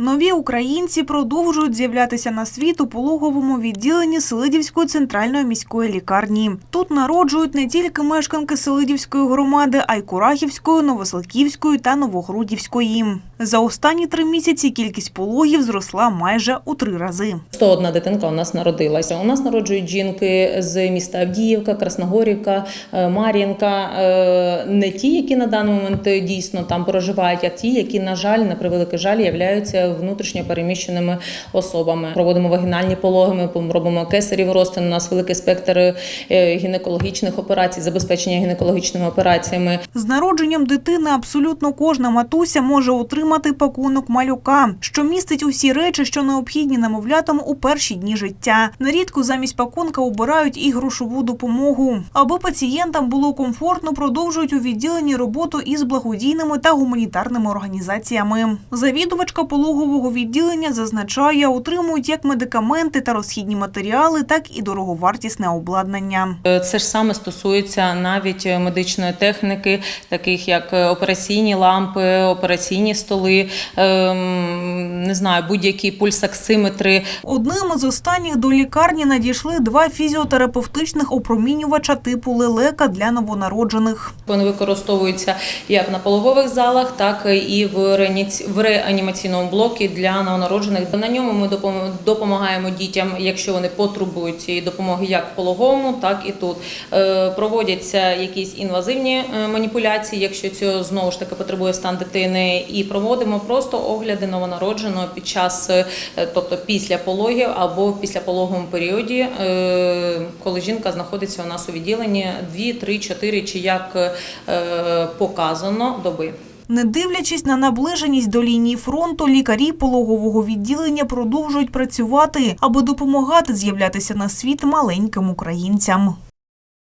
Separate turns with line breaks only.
Нові українці продовжують з'являтися на світ у пологовому відділенні Селидівської центральної міської лікарні. Тут народжують не тільки мешканки Селидівської громади, а й Курахівської, Новоселківської та Новогрудівської. За останні три місяці кількість пологів зросла майже у три рази.
101 дитинка у нас народилася. У нас народжують жінки з міста Авдіївка, Красногорівка, е, Мар'їнка. Е, Не ті, які на даний момент дійсно там проживають, а ті, які, на жаль, на превеликий жаль, являються внутрішньо переміщеними особами. Проводимо вагінальні пологи, ми робимо кесарів розтин. У нас великий спектр е, гінекологічних операцій, забезпечення гінекологічними операціями.
З народженням дитини абсолютно кожна матуся може отримати пакунок малюка, що містить усі речі, що необхідні немовлятам у перші дні життя. Нерідко замість пакунка обирають і грошову допомогу. Аби пацієнтам було комфортно, продовжують у відділенні роботу із благодійними та гуманітарними організаціями. Завідувачка пологового відділення зазначає, отримують як медикаменти та розхідні матеріали, так і дороговартісне обладнання.
Е, Це ж саме стосується навіть е, медичної техніки, таких як е, операційні лампи, операційні столи, ем, не знаю, будь-які пульсоксиметри.
Одним із останніх до лікарні надійшли два фізіотерапевтичних опромінювача типу лелека для новонароджених.
Вони використовуються як на пологових залах, так і в реаніці- в реанімаційному для новонароджених. На ньому ми допомагаємо дітям, якщо вони потребують цієї допомоги, як в пологовому, так і тут. Е, Проводяться якісь інвазивні е, маніпуляції, якщо цього знову ж таки потребує стан дитини, і проводимо просто огляди новонародженого під час, е, тобто після пологів або в післяпологовому періоді, коли жінка знаходиться у нас у відділенні 2, 3, 4 чи як показано доби.
Не дивлячись на наближеність до лінії фронту, лікарі пологового відділення продовжують працювати, аби допомагати з'являтися на світ маленьким українцям.